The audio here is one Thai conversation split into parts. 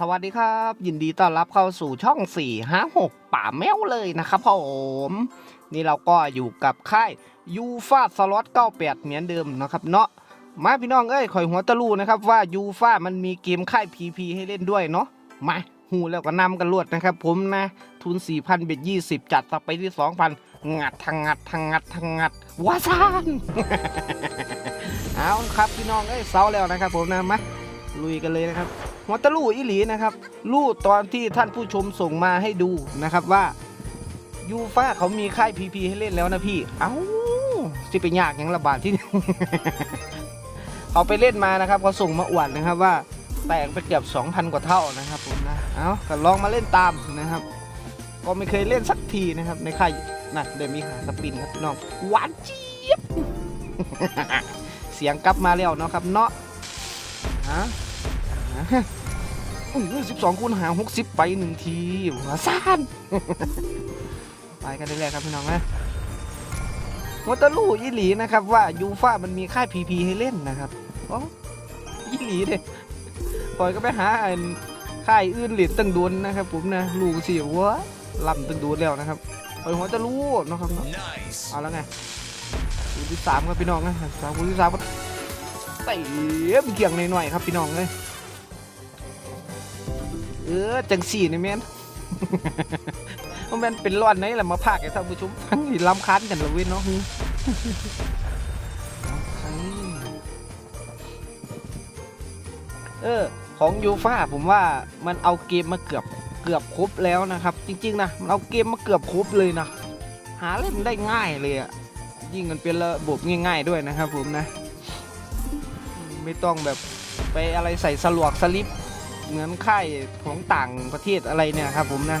สวัสดีครับ ยินดีต้อนรับเข้าสู่ช่อง4 5 6ป่าแมวเลยนะครับผมนี่เราก็อยู่กับค่ายยูฟาสล็อต98 เหมือนเดิมนะครับเนาะมาพี่น้องเอ้ยข่อยหัวตะลูนะครับว่ายูฟามันมีเกมค่าย PP ให้เล่นด้วยเนาะมาหูแล้วก็นำกันรวดนะครับ ผมนะ ทุน 4,000 เบ็ด 20 จัดต่อไปที่ 2,000 งัดทางงัดทางงัดทางงัดว้าซานเอาครับพี่น้องเอ้ยเซาแล้วนะครับผมนะมา ลุยกันเลยนะครับหัวตลู่อิหลีนะครับลู่ตอนที่ท่านผู้ชมส่งมาให้ดูนะครับว่ายูฟ่าเขามีค่ายพีพีให้เล่นแล้วนะพี่ เอ้าสิไปยากยังระบาดที่เขาไปเล่นมานะครับเขาส่งมาอวดนะครับว่าแตกไปเกือบ 2,000 กว่าเท่านะครับผมนะ เอาก็ลองมาเล่นตามนะครับ ก็ไม่เคยเล่นสักทีนะครับในค่ายนะเดี๋ยวมีหาสปินครับน้องหวานเจี๊ยบ เสียงกลับมาแล้วเนาะครับเนาะฮะ สิบสองคูณหาหกสิบไปหนึ่งทีหัวซ่านไปกันได้เลยครับพี่น้องนะวัตลูอีหลีนะครับ ว่ายูฟ่ามันมีค่ายพีพีให้เล่นนะครับโอ้อีหลีเลยปล่อยก็ไปหาอันค่ายอื่นเหรียญตั้งดวนนะครับผมนะลูกเสียวะลำตั้งดวนแล้วนะครับปล่อยหัวตะลูนะครับเนาะ Nice. เอาแล้วไงคูณที่สามครับพี่น้องนะสามคูณที่สามก็เตะเกี่ยงหน่อยๆครับพี่น้องเลย เออจังสี่นี่แม่นมันเป็นร้อนไหนแหละมาพากให้ท่านผู้ชมฟังนี่ลำคันกันละเว้ยเนาะฮึเอาเออของยูฟ่าผมว่ามันเอาเกมมาเกือบเกือบครบแล้วนะครับ จริงๆนะมันเอาเกมมาเกือบครบเลยนะหาเล่นได้ง่ายเลยอะยิ่งมันเป็นระบบง่าย ๆด้วยนะครับผมนะ ไม่ต้องแบบไปอะไรใส่สลวกสลิป เหมือนค่ายของต่างประเทศอะไรเนี่ยครับ ผมนะ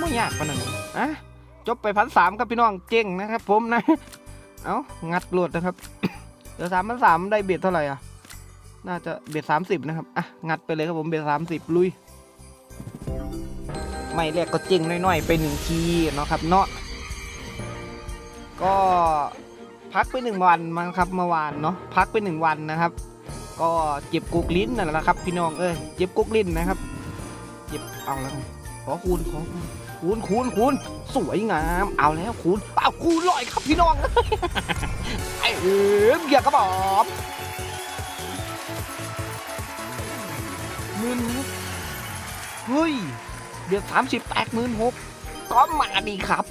ไม่ยากปานนั้นอะจบไปพันสามครับพี่น้องเจ๊งนะครับ ผมนะ เอางัดหลดนะครับเดี๋ยวสามพันสามได้เบ็ดเท่าไหร่อะ น่าจะเบ็ดสามสิบนะครับอะงัดไปเลยครับผมเบ็ดสามสิบลุย ไม่แรกก็เจ๊งน้อยๆ ไปหนึ่งทีเนาะครับเนาะก็พักไปหนึ่งวันมั้งครับเมื่อวานเนาะพักไปหนึ่งวันนะครับ ก็เจ็บกุกลิ้นนั่นแหละครับ พี่น้องเอ้ยเจ็บกุกลิ้นนะครับ เจ็บเอาแล้วขอคูณขอคูณคูณคูณสวยงาม เอาแล้วคูณเอาคูณลอยครับพี่น้องไอ้เอ๋เกียร์กระบอกหมื่นหกเฮ้ยเดือดสามสิบแตกหมื่นหกก็มาดีครับ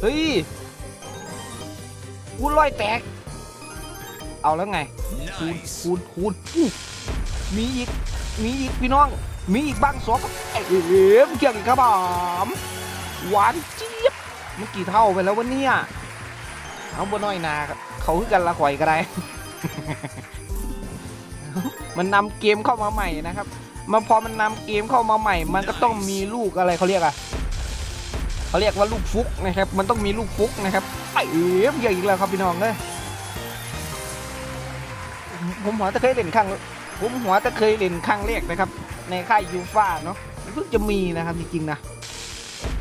เฮ้ยคูณลอยแตก เอาแล้วไงคูณ Nice. คูณคูณมีอีก มีอีกพี่น้อง มีอีกบ้างสองเอ๋มเกี่ยงอีกครับผมหวานเจี๊ยบมันกี่เท่าไปแล้ววะเนี่ยเอาบ่น้อยนาเขาคือกันละข่อยก็ได้ มันนำเกมเข้ามาใหม่นะครับมันพอมันนำเกมเข้ามาใหม่ มันก็ต้องมีลูกอะไรเขาเรียกอะเขาเรียกว่าลูกฟุกนะครับ มันต้องมีลูกฟุกนะครับไอ้เอ๋มเกี่ยงอีกแล้วครับพี่น้องเลย ผมหัวจะเคยเล่นครั้งผมหัวจะเคยเล่นครั้งแรกนะครับ ในค่ายยูฟ่าเนาะเพิ่งจะมีนะครับจริงๆนะ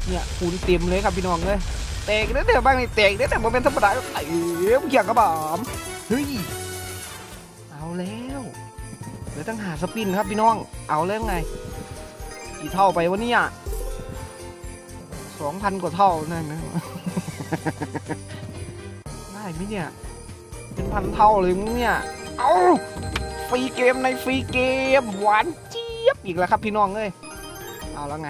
เนี่ยคูณเต็มเลยครับพี่น้องเลยแตกเด้อเด้อบ้างนี่แตกเด้อแต่ผมเป็นธรรมดาไอ้เหี้ยเกี่ยงกระบอกเฮ้ยเอาแล้วเดี๋ยวต้องหาสปินครับพี่น้อง เอาแล้วไงกี่เท่าไปวะเนี่ยสองพันกว่าเท่านั่นนะได้ไหมเนี่ยเป็นพันเท่าเลยมึงเนี่ย เอาฟรีเกมในฟรีเกม หวานเจี๊ยบอีกแล้วครับพี่น้องเอ้ยเอาแล้วไง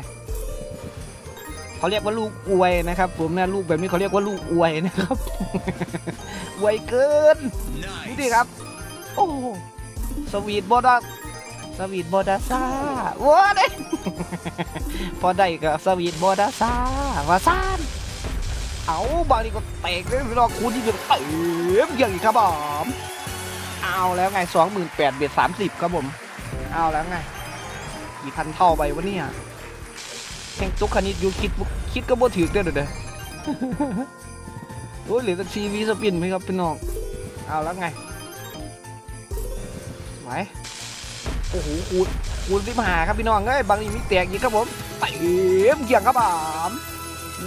เขาเรียกว่าลูกอวยนะครับผมนะลูกแบบนี้เขาเรียกว่าลูกอวยนะครับอวยเกินดูดิครับ โอ้สวีทบอดาสวีทบอดาซาว้าเด้พอได้ก็สวีทบอดาซาวาซานเอาบางทีก็เตะเลยพี่น้องคูณที่เป็นเต็มอย่างอีกครับผม เอาแล้วไงสองหมื่นแปดเบียดสามสิบครับผม เอาแล้วไงกี่พันเท่าไปวะเนี่ยแข่งตุกคณิตยูคิดคิดก็บ่ถือเด้อเด้อเด้อโอ้ยเหลือแต่ซีวีสปินไหมครับพี่น้อง เอาแล้วไงไหวโอ้โหคูณคูณสิบหาครับพี่น้องเอ้ยบางทีมีแตกอีกครับผมเต็มเกี่ยงครับผม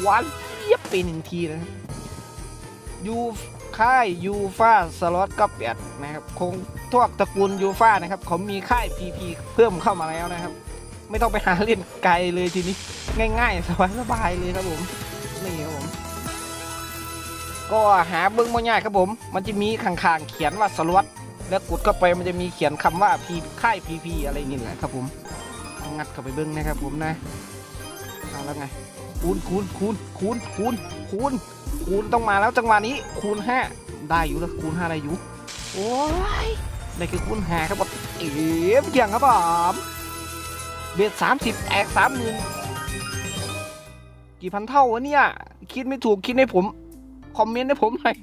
วานเยียบไปหนึ่งทีนะยู ค่ายยูฟาสล็อตก็แปดนะครับคงทวกตระกูลยูฟานะครับเขามีค่าย PP เพิ่มเข้ามาแล้วนะครับ ไม่ต้องไปหาเล่นไกลเลยทีนี้ ง่ายๆ สบายๆเลยครับผมนี่ครับผมก็หาเบิ้องบ่ากครับผม มันจะมีข้างๆเขียนว่าสล็อตแล้วกดเข้าไปมันจะมีเขียนคำว่าพีค่าย PP อะไรนี่แหละครับผมงัดเข้าไปเบิ้องนะครับผมนะเอาแล้วไง คูณคูณคูณคูณคูณคูณคูณต้องมาแล้วจังหวะนี้คูณห้าได้อยู่แล้วคูณห้าได้อยู่โอ้ยได้คือคูณห้าครับผมเอ๋เกี่ยงครับผมเบียดสามสิบแอกสามหมื่นกี่พันเท่าวะเนี่ย คิดไม่ถูกคิดให้ผม คอมเมนต์ให้ผมหน่อย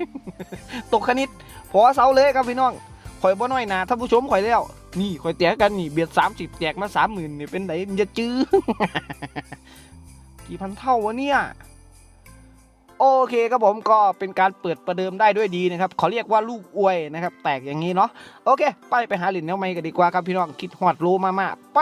ตกคณิตพอเสาเลยครับพี่น้องข่อยบ่น้อยนาท่านผู้ชมข่อยแล้ว นี่ข่อยแตกกันนี่เบียดสามสิบแตกมาสามหมื่นนี่เป็นไหนมันจะจื้อ กี่พันเท่าวะเนี่ยโอเคครับผมก็เป็นการเปิดประเดิมได้ด้วยดีนะครับขอเรียกว่าลูกอวยนะครับ แตกอย่างนี้เนาะโอเค ไปไปหาหลินเนื้อไม่กันดีกว่าครับพี่น้องคิดหอดรู้มากๆไป